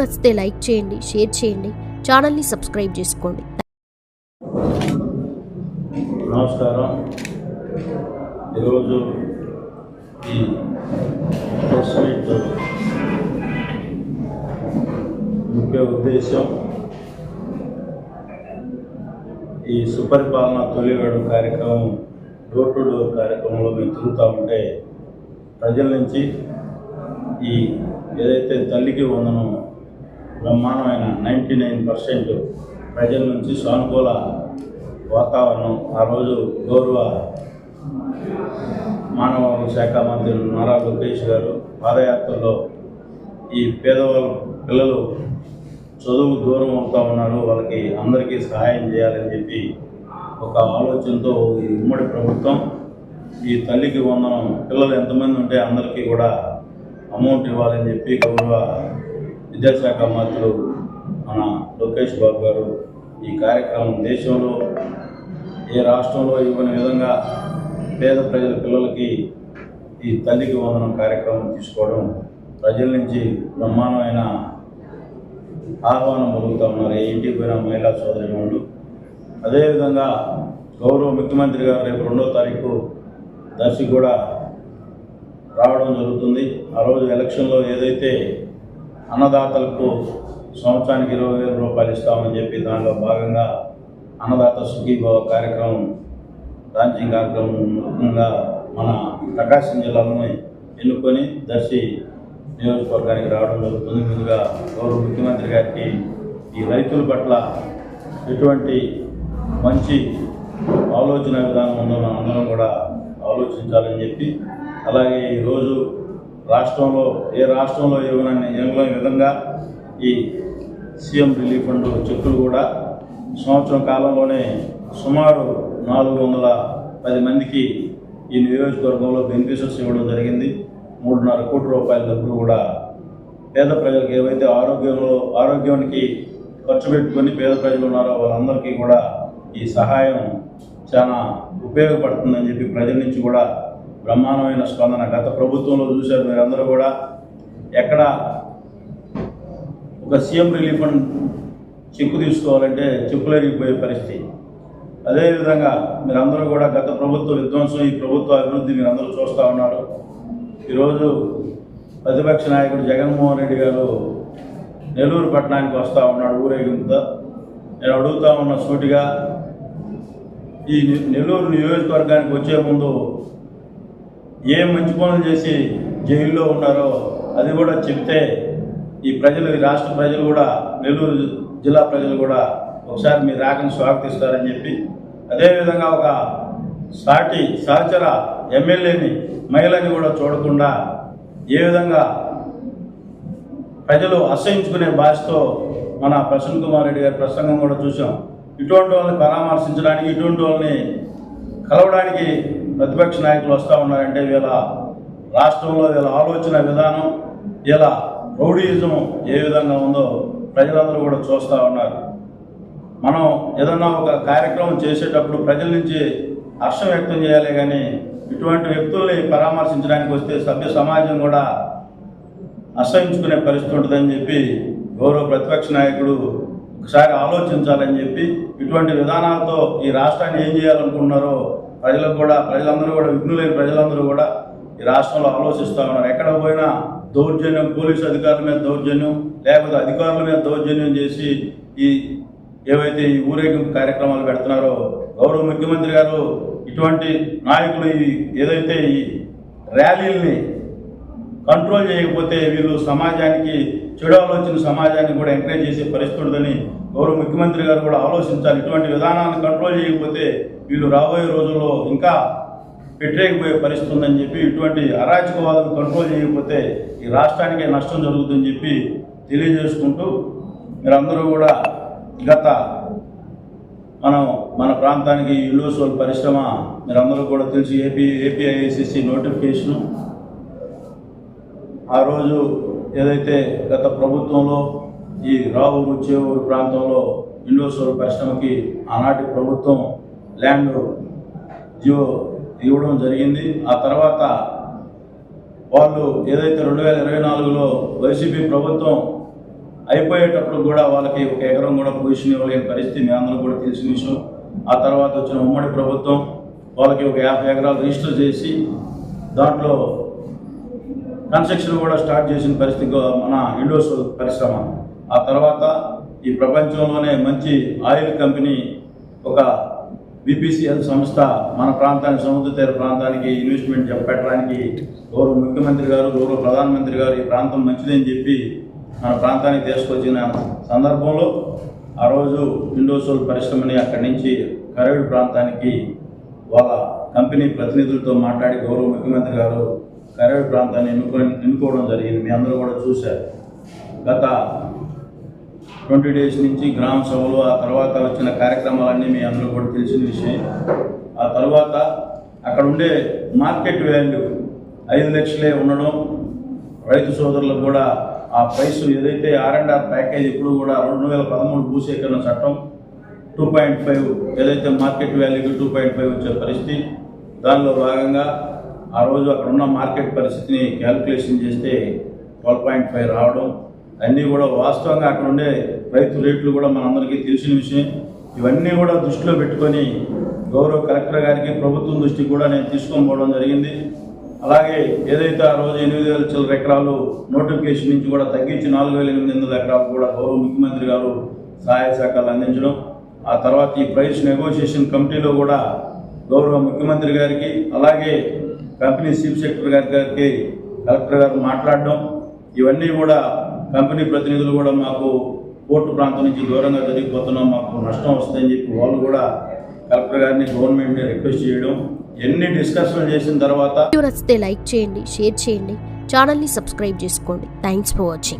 నచ్చితే లైక్ చేయండి షేర్ చేయండి ఛానల్ని సబ్స్క్రైబ్ చేసుకోండి. నమస్కారం. ఈరోజు ఈ ప్రెస్ మీట్ ముఖ్య ఉద్దేశం ఈ సుపరిపాలన తొలివేడు కార్యక్రమం డోర్ టు డోర్ కార్యక్రమంలో మేము తిరుగుతూ ఉంటే ప్రజల నుంచి ఈ ఏదైతే తల్లికి వందనం బ్రహ్మాండమైన నైంటీ నైన్ పర్సెంట్ ప్రజల నుంచి సానుకూల వాతావరణం ఆ రోజు గౌరవ మానవ శాఖ మంత్రి నారా లోకేష్ గారు పాదయాత్రలో ఈ పేదవాళ్ళ పిల్లలు చదువు దూరం అవుతూ ఉన్నారు వాళ్ళకి అందరికీ సహాయం చేయాలని చెప్పి ఒక ఆలోచనతో ఈ ఉమ్మడి ప్రభుత్వం ఈ తల్లికి వందనం పిల్లలు ఎంతమంది ఉంటే అందరికీ కూడా అమౌంట్ ఇవ్వాలని చెప్పి గౌరవ విద్యాశాఖ మంత్రులు మన లోకేష్ బాబు గారు ఈ కార్యక్రమం దేశంలో ఏ రాష్ట్రంలో ఇవ్వని విధంగా పేద ప్రజల పిల్లలకి ఈ తల్లికి వందనం కార్యక్రమం తీసుకోవడం ప్రజల నుంచి బ్రహ్మాండమైన ఆహ్వానం పలుకుతా ఉన్నారు. ఏ ఇంటికి పోయిన మహిళా సోదరిమణులు అదేవిధంగా గౌరవ ముఖ్యమంత్రి గారు రేపు రెండో తారీఖు దర్శి కూడా రావడం జరుగుతుంది. ఆ రోజు ఎలక్షన్లో ఏదైతే అన్నదాతలకు సంవత్సరానికి ఇరవై వేల రూపాయలు ఇస్తామని చెప్పి దానిలో భాగంగా అన్నదాత సుఖీభావ కార్యక్రమం లాంచింగ్ కార్యక్రమం ముఖ్యంగా మన ప్రకాశం జిల్లాలోని ఎన్నుకొని దర్శి నియోజకవర్గానికి రావడం జరుగుతుంది. ముందుగా గౌరవ ముఖ్యమంత్రి గారికి ఈ రైతుల పట్ల ఎటువంటి మంచి ఆలోచన విధానం ఉందో మనం అందరం కూడా ఆలోచించాలని చెప్పి అలాగే ఈరోజు రాష్ట్రంలో ఏ రాష్ట్రంలో ఇవ్వనని ఇవ్వలేని విధంగా ఈ సీఎం రిలీఫ్ ఫండ్ చెక్కులు కూడా సంవత్సరం కాలంలోనే సుమారు నాలుగు వందల పది మందికి ఈ నియోజకవర్గంలో బెనిఫిషియర్స్ ఇవ్వడం జరిగింది. మూడున్నర కోటి రూపాయల డబ్బులు కూడా పేద ప్రజలకు ఏవైతే ఆరోగ్యంలో ఆరోగ్యానికి ఖర్చు పెట్టుకొని పేద ప్రజలు ఉన్నారో వాళ్ళందరికీ కూడా ఈ సహాయం చాలా ఉపయోగపడుతుందని చెప్పి ప్రజల నుంచి కూడా బ్రహ్మాండమైన స్పందన. గత ప్రభుత్వంలో చూశారు మీరందరూ కూడా. ఎక్కడ ఒక సీఎం రిలీఫ్ ఫండ్ చెక్కు తీసుకోవాలంటే చెక్కులేరిగిపోయే పరిస్థితి. అదేవిధంగా మీరందరూ కూడా గత ప్రభుత్వ విధ్వంసం ఈ ప్రభుత్వ అభివృద్ధి మీరందరూ చూస్తూ ఉన్నారు. ఈరోజు ప్రతిపక్ష నాయకుడు జగన్మోహన్ రెడ్డి గారు నెల్లూరు పట్టణానికి వస్తూ ఉన్నాడు ఊరేగింపుతో. నేను అడుగుతా ఉన్న సూటిగా ఈ నెల్లూరు నియోజకవర్గానికి వచ్చే ముందు ఏ మంచి పనులు చేసి జైల్లో ఉన్నారో అది కూడా చెప్తే ఈ ప్రజలు ఈ రాష్ట్ర ప్రజలు కూడా నెల్లూరు జిల్లా ప్రజలు కూడా ఒకసారి మీ రాకని స్వాగతిస్తారని చెప్పి అదేవిధంగా ఒక సాటి సహచర ఎమ్మెల్యేని మహిళని కూడా చూడకుండా ఏ విధంగా ప్రజలు అసహించుకునే భాషతో మన ప్రసన్న కుమార్ రెడ్డి గారి ప్రసంగం కూడా చూసాం ఇటువంటి వాళ్ళని పరామర్శించడానికి ఇటువంటి వాళ్ళని కలవడానికి ప్రతిపక్ష నాయకులు వస్తూ ఉన్నారంటే వీళ్ళ రాష్ట్రంలో వీళ్ళ ఆలోచన విధానం ఇలా రౌడీయిజం ఏ విధంగా ఉందో ప్రజలందరూ కూడా చూస్తూ ఉన్నారు. మనం ఏదన్నా ఒక కార్యక్రమం చేసేటప్పుడు ప్రజల నుంచి హర్షం వ్యక్తం చేయాలి కానీ ఇటువంటి వ్యక్తుల్ని పరామర్శించడానికి వస్తే సభ్య సమాజం కూడా అసహించుకునే పరిస్థితి ఉంటుందని చెప్పి గౌరవ ప్రతిపక్ష నాయకుడు ఒకసారి ఆలోచించాలని చెప్పి ఇటువంటి విధానాలతో ఈ రాష్ట్రాన్ని ఏం చేయాలనుకుంటున్నారో ప్రజలకు కూడా ప్రజలందరూ కూడా విఘ్నులైన ప్రజలందరూ కూడా ఈ రాష్ట్రంలో ఆలోచిస్తూ ఉన్నారు. ఎక్కడ పోయినా దౌర్జన్యం పోలీసు అధికారుల మీద దౌర్జన్యం లేకపోతే అధికారుల మీద దౌర్జన్యం చేసి ఈ ఏవైతే ఈ ఊరేగింపు కార్యక్రమాలు పెడుతున్నారో గౌరవ ముఖ్యమంత్రి గారు ఇటువంటి నాయకులు ఏదైతే ఈ ర్యాలీల్ని కంట్రోల్ చేయకపోతే వీళ్ళు సమాజానికి చెడు ఆలోచన సమాజాన్ని కూడా ఎంకరేజ్ చేసే పరిస్థితి ఉంటుందని గౌరవ ముఖ్యమంత్రి గారు కూడా ఆలోచించాలి ఇటువంటి విధానాన్ని కంట్రోల్ చేయకపోతే వీళ్ళు రాబోయే రోజుల్లో ఇంకా పెట్టలేకపోయే పరిస్థితి ఉందని చెప్పి ఇటువంటి అరాచకవాదం కంట్రోల్ చేయకపోతే ఈ రాష్ట్రానికే నష్టం జరుగుతుందని చెప్పి తెలియజేసుకుంటూ మీరందరూ కూడా గత మనం మన ప్రాంతానికి యూనివర్సల్ పరిశ్రమ మీరందరూ కూడా తెలిసి ఏపీ ఏపీఐఏసిసి నోటిఫికేషను ఆ రోజు ఏదైతే గత ప్రభుత్వంలో ఈ రావూరు చేవూరు ప్రాంతంలో ఇండోసోర్ పరిశ్రమకి ఆనాటి ప్రభుత్వం ల్యాండ్ జియో ఇవ్వడం జరిగింది. ఆ తర్వాత వాళ్ళు ఏదైతే రెండు వేల ఇరవై నాలుగులో వైసీపీ ప్రభుత్వం అయిపోయేటప్పుడు కూడా వాళ్ళకి ఒక ఎకరం కూడా పొజిషన్ ఇవ్వలేని పరిస్థితి మీ అందరం కూడా తెలిసిన విషయం ఆ తర్వాత వచ్చిన ఉమ్మడి ప్రభుత్వం వాళ్ళకి ఒక యాభై ఎకరాలు రిజిస్టర్ చేసి దాంట్లో కన్స్ట్రక్షన్ కూడా స్టార్ట్ చేసిన పరిస్థితి మన ఇండోస్ పరిశ్రమ. ఆ తర్వాత ఈ ప్రపంచంలోనే మంచి ఆయిల్ కంపెనీ ఒక బీపీసీఎల్ సంస్థ మన ప్రాంతానికి సముద్ర తీర ప్రాంతానికి ఇన్వెస్ట్మెంట్ పెట్టడానికి గౌరవ ముఖ్యమంత్రి గారు గౌరవ ప్రధానమంత్రి గారు ఈ ప్రాంతం మంచిదని చెప్పి మన ప్రాంతానికి తీసుకొచ్చిన సందర్భంలో ఆ రోజు ఇండోసోల్ పరిశ్రమని అక్కడి నుంచి కరేడు ప్రాంతానికి వాళ్ళ కంపెనీ ప్రతినిధులతో మాట్లాడి గౌరవ ముఖ్యమంత్రి గారు కరేడు ప్రాంతాన్ని ఎన్నుకొని ఎన్నుకోవడం జరిగింది. మీ అందరూ కూడా చూశారు. గత ట్వంటీ డేస్ నుంచి గ్రామ సభలు ఆ తర్వాత వచ్చిన కార్యక్రమాలన్నీ మీ అందరూ కూడా తెలిసిన విషయం. ఆ తర్వాత అక్కడ ఉండే మార్కెట్ వాల్యూ ఐదు లక్షలే ఉండడం రైతు సోదరులకు కూడా ఆ ప్రైస్ ఏదైతే ఆర్ అండ్ ఆర్ ప్యాకేజ్ ఇప్పుడు కూడా రెండు వేల పదమూడు భూసేకరణ చట్టం టూ పాయింట్ ఫైవ్ ఏదైతే మార్కెట్ వాల్యూకి టూ పాయింట్ ఫైవ్ వచ్చే పరిస్థితి దానిలో భాగంగా ఆ రోజు అక్కడ ఉన్న మార్కెట్ పరిస్థితిని క్యాలిక్యులేషన్ చేస్తే ట్వెల్వ్ పాయింట్ ఫైవ్ రావడం అన్నీ కూడా వాస్తవంగా అక్కడ ఉండే రైతు రేట్లు కూడా మనందరికీ తెలిసిన విషయం ఇవన్నీ కూడా దృష్టిలో పెట్టుకొని గౌరవ కలెక్టర్ గారికి ప్రభుత్వం దృష్టికి కూడా నేను తీసుకొని పోవడం జరిగింది. అలాగే ఏదైతే ఆ రోజు ఎనిమిది వేల చిల్లర ఎకరాలు నోటిఫికేషన్ నుంచి కూడా తగ్గించి నాలుగు వేల ఎనిమిది వందల ఎకరాలు కూడా గౌరవ ముఖ్యమంత్రి గారు సహాయ శాఖలు అందించడం. ఆ తర్వాత ఈ ప్రైస్ నెగోషియేషన్ కమిటీలో కూడా గౌరవ ముఖ్యమంత్రి గారికి అలాగే కంపెనీ చీఫ్ సెక్రటరీ గారి గారికి కలెక్టర్ గారు మాట్లాడడం ఇవన్నీ కూడా కంపెనీ ప్రతినిధులు కూడా మాకు పోర్టు ప్రాంతం నుంచి దూరంగా జరిగిపోతున్నాం మాకు నష్టం వస్తుందని చెప్పి వాళ్ళు కూడా కలెక్టర్ గారిని గవర్నమెంట్ని రిక్వెస్ట్ చేయడం ఎన్ని డిస్కషన్లు చేసిన తర్వాత నచ్చితే లైక్ చేయండి షేర్ చేయండి ఛానల్ని సబ్స్క్రైబ్ చేసుకోండి. Thanks for watching